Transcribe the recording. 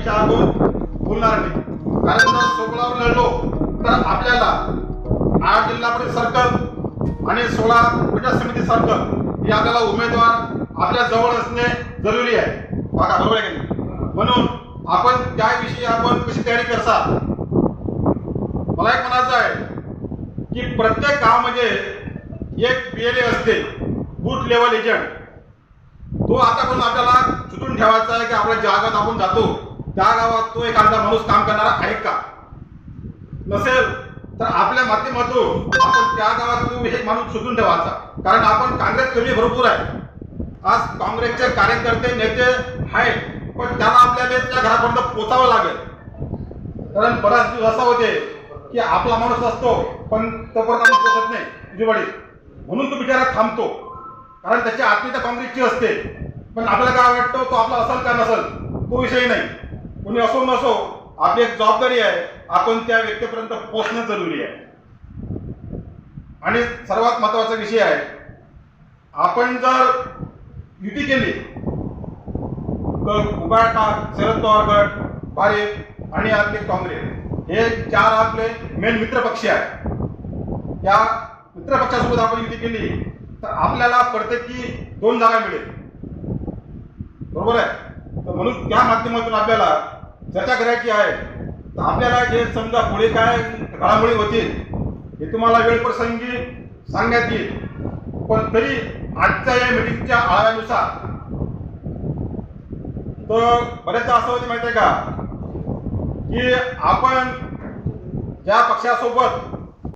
चुकीच्या बोलणार नाही. कारण जर लढलो तर आपल्याला आठ जिल्हा परिषद सर्कल आणि सोळा पंचायत समिती सर्कल हे आपल्याला उमेदवार आपल्या जवळ असणे जरुरी आहे. बघा बरोबर आहे म्हणून आपण त्याविषयी आपण कशी तयारी करता मला एक म्हणायचं आहे की प्रत्येक गावामध्ये एक पी एल असते बूथ लेवल एजंट. तो आतापर्यंत आपल्याला चुटून ठेवायचा आहे की आपल्या जागात आपण जातो. त्या गावात तो एखादा माणूस काम करणारा आहे का? नसेल तर आपल्या माध्यमातून आपण त्या गावात एक माणूस शोधून ठेवायचा. कारण आपण काँग्रेस कमी भरपूर आहे. आज काँग्रेसचे कार्यकर्ते नेते आहेत पण त्याला आपल्याला त्या घरापर्यंत पोचावं लागेल. कारण बराच दिवस असा होते की आपला माणूस असतो पण तोपर्यंत पोचत नाही जुवाडीत म्हणून तो बिचारा थांबतो. कारण त्याची आत्मीयता काँग्रेसची असते. पण आपल्याला काय वाटतं तो आपला असेल का नसल तो विषय नाही. कुणी असो नसो. आपली एक जबाबदारी आहे. आपण त्या व्यक्तीपर्यंत पोचणं जरुरी आहे. आणि सर्वात महत्त्वाचा विषय आहे आपण जर युती केली तर उबाटा शरद पवार गट भारिप आणि आपले काँग्रेस. हे चार आपले मेन मित्र पक्ष आहेत. त्या मित्र पक्षासोबत आपण युती केली तर आपल्याला प्रत्येकी दोन जागा मिळेल. बरोबर आहे? तर म्हणून त्या माध्यमातून आपल्याला चर्चा करायची आहे. तर आपल्याला जे समजा पुढे काय घडामोडी होतील हे तुम्हाला वेळ प्रसंगी सांगण्यात येईल. पण तरी आजच्या या मिटिंगच्या आळ्यानुसार तर बऱ्याचदा असं होते माहिती आहे का की आपण ज्या पक्षासोबत